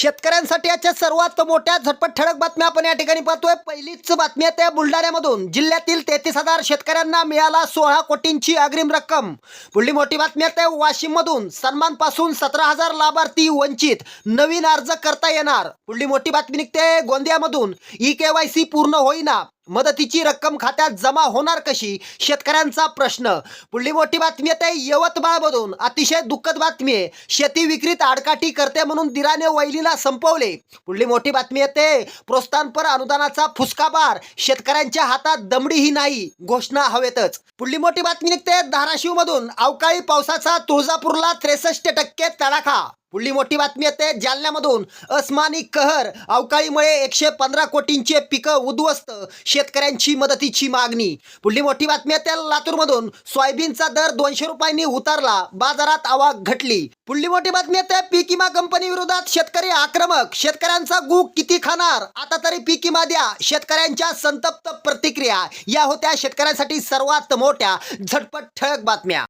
शेतकऱ्यांसाठी आजच्या सर्वात मोठ्या झटपट ठळक बातम्या आपण या ठिकाणी पाहतोय. पहिलीच बातमी आहे त्या बुलढाण्यामधून. जिल्ह्यातील तेहतीस हजार शेतकऱ्यांना मिळाला सोळा कोटींची अग्रिम रक्कम. पुढली मोठी बातमी आहे त्या वाशिम मधून सन्मानपासून सतरा हजार लाभार्थी वंचित. नवीन अर्ज करता येणार. पुढली मोठी बातमी निघते गोंदियामधून. ई के वाय सी पूर्ण होईना. मदतीची रक्कम खात्यात जमा होणार कशी? शेतकऱ्यांचा प्रश्न. पुढली मोठी बातमी येते यवतमाळमधून अतिशय दुःखद बातमी आहे. शेती विक्रीत आडकाठी करते म्हणून दिराने वैलीला संपवले. पुढली मोठी बातमी येते. प्रोत्साहनपर अनुदानाचा फुसकाबार. शेतकऱ्यांच्या हातात दमडीही नाही. घोषणा हवेतच. पुढली मोठी बातमी निघते धाराशिव मधून अवकाळी पावसाचा तुळजापूरला त्रेसष्ट टक्के तडाखा. पुढली मोठी बातमी येते. जालन्यामधून अस्मानी कहर अवकाळीमुळे एकशे पंधरा कोटींचे पिकं उद्ध्वस्त शेतकऱ्यांची मदतीची मागणी. पुढली मोठी बातमी येते लातूरमधून सोयाबीनचा दर दोनशे रुपयांनी उतरला बाजारात आवाक घटली. पुढली मोठी बातमी येते पीक विमा कंपनी विरोधात शेतकरी आक्रमक शेतकऱ्यांचा गू किती खाणार? आता तरी पीक विमा द्या शेतकऱ्यांच्या संतप्त प्रतिक्रिया. या होत्या शेतकऱ्यांसाठी सर्वात मोठ्या झटपट ठळक बातम्या.